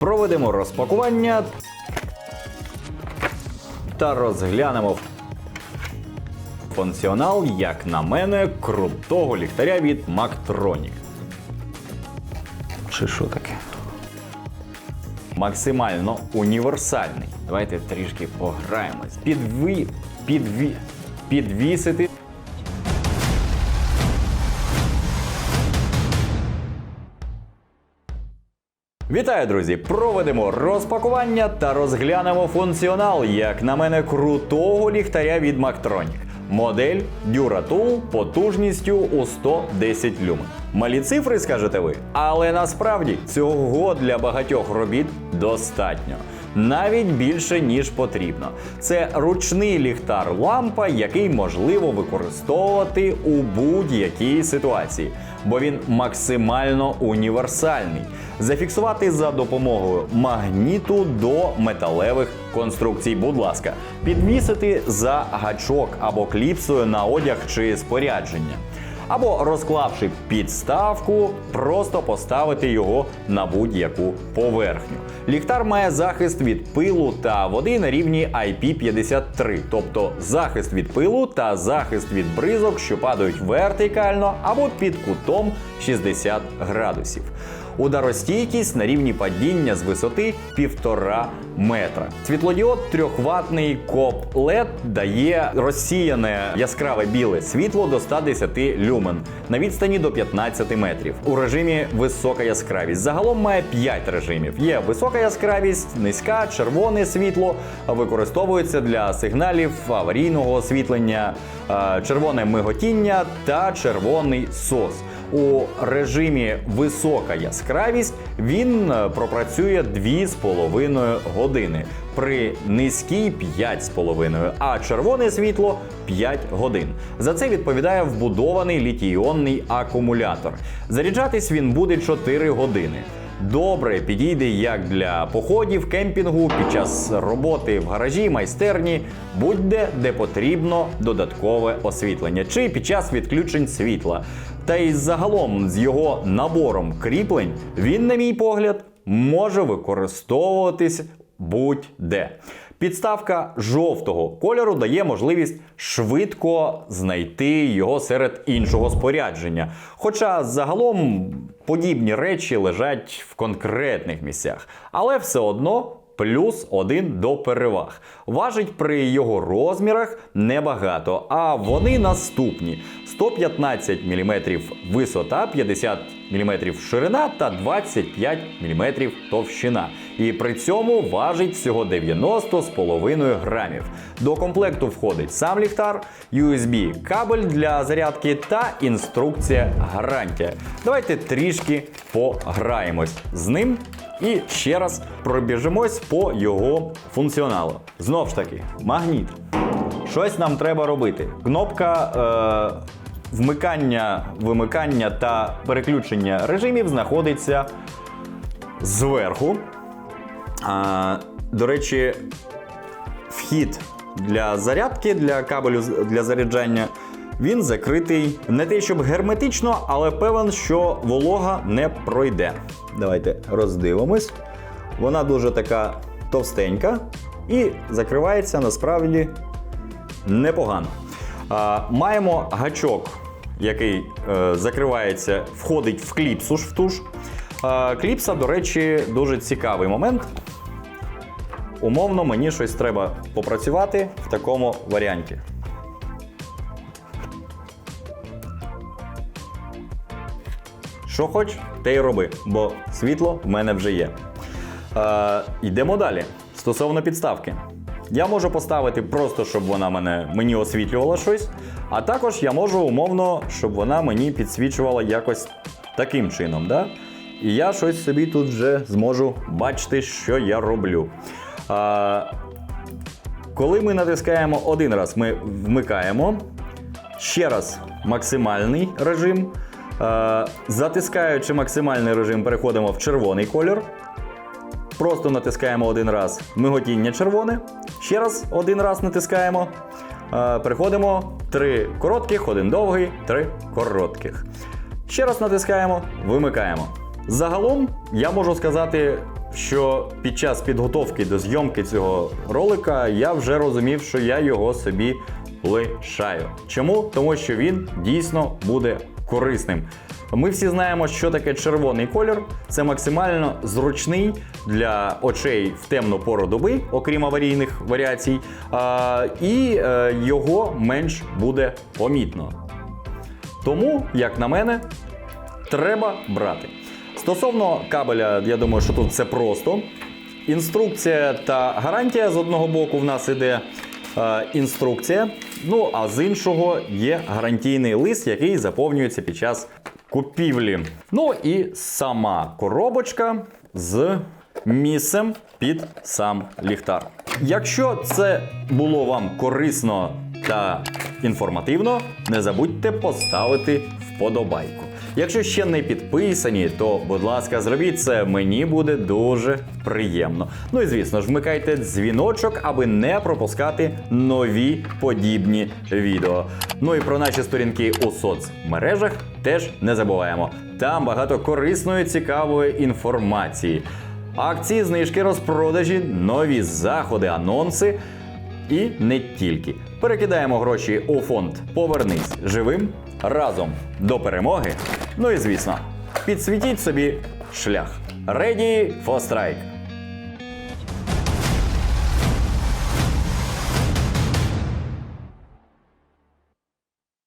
Проведемо розпакування та розглянемо функціонал, як на мене, крутого ліхтаря від Мактрonic. Чи що таке? Максимально універсальний. Давайте трішки пограємось. Підві... Підві... Підвісити. Вітаю, друзі! Проведемо розпакування та розглянемо функціонал, як на мене, крутого ліхтаря від Mactronic. Модель Duratool потужністю у 110 люмен. Малі цифри, скажете ви, але насправді цього для багатьох робіт достатньо. Навіть більше ніж потрібно. Це ручний ліхтар лампа, який можливо використовувати у будь-якій ситуації, бо він максимально універсальний. Зафіксувати за допомогою магніту до металевих конструкцій, будь ласка, підвісити за гачок або кліпсою на одяг чи спорядження. Або розклавши підставку, просто поставити його на будь-яку поверхню. Ліхтар має захист від пилу та води на рівні IP53, тобто захист від пилу та захист від бризок, що падають вертикально або під кутом 60 градусів. Ударостійкість на рівні падіння з висоти 1,5 метра. Світлодіод трьохватний коп LED дає розсіяне яскраве біле світло до 110 люмен на відстані до 15 метрів у режимі висока яскравість. Загалом має 5 режимів. Є висока яскравість, низька, червоне світло використовується для сигналів аварійного освітлення, е, червоне миготіння та червоний сос. У режимі висока яскравість він е, пропрацює 2,5 години. При низькій 5,5, а червоне світло 5 годин. За це відповідає вбудований літій-іонний акумулятор. Заряджатись він буде 4 години. Добре підійде як для походів, кемпінгу, під час роботи в гаражі, майстерні, будь-де, де потрібно додаткове освітлення, чи під час відключень світла. Та й загалом з його набором кріплень він, на мій погляд, може використовуватись будь-де. Підставка жовтого кольору дає можливість швидко знайти його серед іншого спорядження. Хоча загалом подібні речі лежать в конкретних місцях, але все одно. Плюс один до переваг. Важить при його розмірах небагато, а вони наступні: 115 мм висота, 50 мм ширина та 25 мм товщина. І при цьому важить всього 90,5 грамів. До комплекту входить сам ліхтар, USB кабель для зарядки та інструкція гарантія. Давайте трішки пограємось з ним. І ще раз пробіжимось по його функціоналу. Знов ж таки, магніт. Щось нам треба робити. Кнопка е, вмикання, вимикання та переключення режимів знаходиться зверху. А, до речі, вхід для зарядки, для кабелю для заряджання. Він закритий не те, щоб герметично, але певен, що волога не пройде. Давайте роздивимось. Вона дуже така товстенька і закривається насправді непогано. Маємо гачок, який е, закривається, входить в кліпсу ж в ту ж. А, кліпса, до речі, дуже цікавий момент. Умовно, мені щось треба попрацювати в такому варіанті. Що хоч, те й роби, бо світло в мене вже є. Е, йдемо далі. Стосовно підставки. Я можу поставити просто, щоб вона мене, мені освітлювала щось, а також я можу умовно, щоб вона мені підсвічувала якось таким чином. Да? І я щось собі тут вже зможу бачити, що я роблю. Е, коли ми натискаємо один раз, ми вмикаємо. Ще раз максимальний режим. Е, затискаючи максимальний режим, переходимо в червоний колір. Просто натискаємо один раз миготіння червоне. Ще раз один раз натискаємо. Переходимо три коротких, один довгий, три коротких. Ще раз натискаємо, вимикаємо. Загалом я можу сказати що під час підготовки до зйомки цього ролика я вже розумів, що я його собі лишаю. Чому? Тому що він дійсно буде корисним. Ми всі знаємо, що таке червоний колір. Це максимально зручний для очей в темну пору доби, окрім аварійних варіацій, і е, його менш буде помітно. Тому, як на мене, треба брати. Стосовно кабеля, я думаю, що тут все просто. Інструкція та гарантія з одного боку в нас іде е, інструкція. Ну а з іншого є гарантійний лист, який заповнюється під час купівлі. Ну і сама коробочка з місцем під сам ліхтар. Якщо це було вам корисно та інформативно, не забудьте поставити вподобайку. Якщо ще не підписані, то будь ласка, зробіть це. Мені буде дуже приємно. Ну і звісно ж, вмикайте дзвіночок, аби не пропускати нові подібні відео. Ну і про наші сторінки у соцмережах теж не забуваємо. Там багато корисної, цікавої інформації. Акції, знижки, розпродажі, нові заходи, анонси. І не тільки. Перекидаємо гроші у фонд Повернись живим разом до перемоги. Ну і звісно, підсвітіть собі шлях. Ready for strike!